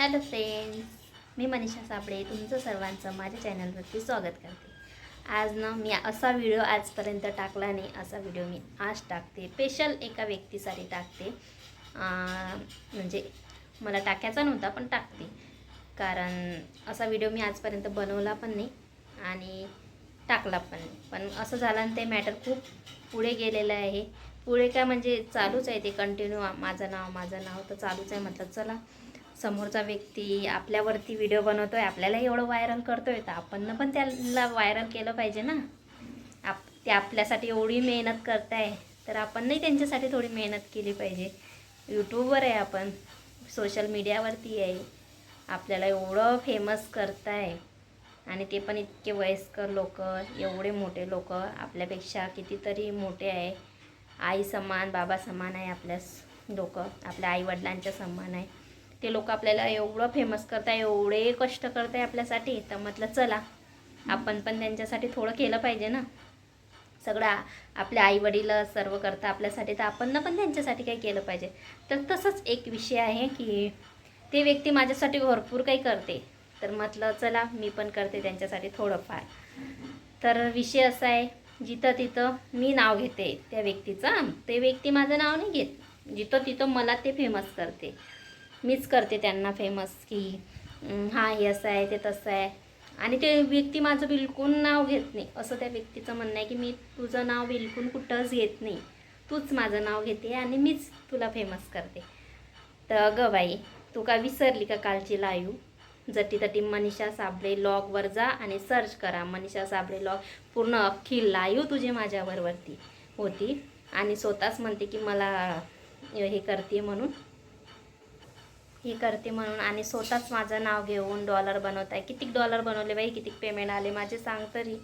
Hello friends मी मनीषा साबळे तुमचं सर्वांचं माझ्या चॅनलवरती स्वागत करते. आज ना मी असा व्हिडिओ आजपर्यंत टाकला नाही असा व्हिडिओ मी आज टाकते. स्पेशल एका व्यक्तीसाठी टाकते. म्हणजे मला टाकायचा नव्हता पण टाकते. कारण असा व्हिडिओ मी आजपर्यंत बनवला पण नाही आणि टाकला पण नाही. पण असं झालं आणि ते मॅटर खूप पुढे गेलेलं आहे. पुढे काय म्हणजे चालूच आहे ते कंटिन्यू माझं नाव माझं नाव तर चालूच आहे म्हटलं चला. समोरचा व्यक्ती आपल्यावरती व्हिडिओ बनवतो आहे आपल्याला एवढं व्हायरल करतो आहे तर आपण पण त्याला व्हायरल केलं पाहिजे ना. आप ते आपल्यासाठी एवढी मेहनत करताय तर आपणही त्यांच्यासाठी थोडी मेहनत केली पाहिजे. यूट्यूबवर आहे आपण सोशल मीडियावरती आहे. आपल्याला एवढं फेमस करताय. आणि ते पण इतके वयस्कर लोक एवढे मोठे लोक आपल्यापेक्षा कितीतरी मोठे आहे. आई समान बाबा समान आहे आपल्या लोक आपल्या आईवडिलांच्या समान आहे. ते लोक आपल्याला एवढं फेमस करताय एवढे कष्ट करताय आपल्यासाठी तर म्हटलं चला आपण पण त्यांच्यासाठी थोडं केलं पाहिजे ना. सगळं आपल्या आईवडील सर्व करता आपल्यासाठी तर आपण पण त्यांच्यासाठी काही केलं पाहिजे. तर तसंच एक विषय आहे की ते व्यक्ती माझ्यासाठी भरपूर काही करते. तर म्हटलं चला मी पण करते त्यांच्यासाठी थोडंफार. तर विषय असा आहे जिथं तिथं मी नाव घेते त्या व्यक्तीचं. ते व्यक्ती माझं नाव नाही घेत. जिथं तिथं मला ते फेमस करते. मीच करते त्यांना फेमस की हा हे असं आहे ते तसं आहे. आणि ते व्यक्ती माझं बिलकुल नाव घेत नाही. असं त्या व्यक्तीचं म्हणणं आहे की मी तुझं नाव बिलकुल कुठंच घेत नाही. तूच माझं नाव घेते आणि मीच तुला फेमस करते. तर अगं बाई तू का विसरली का कालची लाईव जटी तटी मनीषा साबळे लॉगवर जा आणि सर्च करा मनीषा साबळे लॉग पूर्ण अख्खी लाईव तुझी माझ्याबरोबरती होती. आणि स्वतःच म्हणते की मला हे करते म्हणून. ही करते म्हणून आणि स्वतःच माझं नाव घेऊन डॉलर बनवत आहे कितीक डॉलर बनवले बाई? कितीक पेमेंट आले? माझे सांग तरी.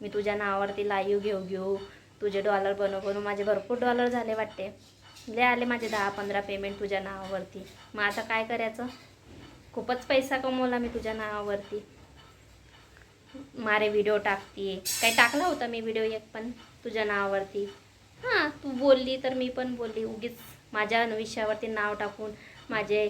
मी तुझ्या नावावरती लाईव्ह घेऊ घेऊ तुझे डॉलर बनव बनवू माझे भरपूर डॉलर झाले वाटते. लय आले माझे दहा पंधरा पेमेंट तुझ्या नावावरती. मग आता काय करायचं? खूपच पैसा कमवला मी तुझ्या नावावरती. मारे व्हिडिओ टाकते काही टाकला होता मी व्हिडिओ एक पण तुझ्या नावावरती. हां तू बोलली तर मी पण बोलली. उगीच माझ्या विषयावरती नाव टाकून माझे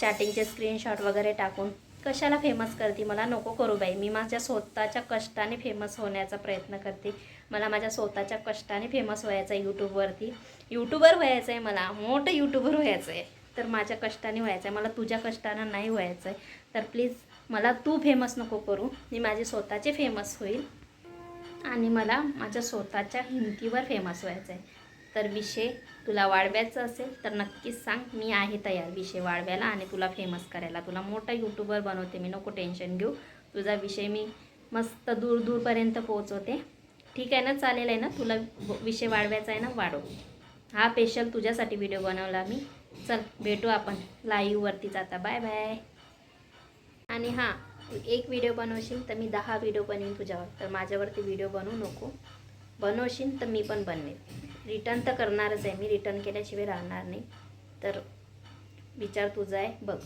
चॅटिंगचे स्क्रीनशॉट वगैरे टाकून. कशाला फेमस करते? मला नको करू बाई. मी माझ्या स्वतःच्या कष्टाने फेमस होण्याचा प्रयत्न करते. मला माझ्या स्वतःच्या कष्टाने फेमस व्हायचं आहे यूट्यूबवरती यूट्यूबर व्हायचं आहे मला. मोठं यूट्यूबर व्हायचं आहे तर माझ्या कष्टाने व्हायचं आहे मला तुझ्या कष्टानं नाही व्हायचं आहे तर प्लीज मला तू फेमस नको करू. मी माझे स्वतःचे फेमस होईल. आणि मला माझ्या स्वतःच्या हिमतीवर फेमस व्हायचं आहे तर विषय तुला वाढवायचं असेल तर नक्कीच सांग. मी आहे तयार विषय वाढवायला आणि तुला फेमस करायला. तुला मोठा यूट्यूबर बनवते. मी नको टेन्शन घेऊ. तुझा विषय मी मस्त दूर दूरपर्यंत पोहोचवते. ठीक आहे ना? चालेल आहे ना? तुला विषय वाढवायचा आहे ना? वाढव. हा स्पेशल तुझ्यासाठी व्हिडिओ बनवला मी. चल भेटू आपण लाईव्हवरतीच आता. बाय बाय आणि हां तू एक व्हिडिओ बनवशील तर मी दहा व्हिडिओ बनवीन तुझ्यावर. तर माझ्यावरती व्हिडिओ बनवू नको. बनवशील तर मी पण बनवेन. रिटर्न तर करणारच आहे. मी रिटर्न केल्याशिवाय राहणार नाही. तर विचार तुझा आहे. बघ.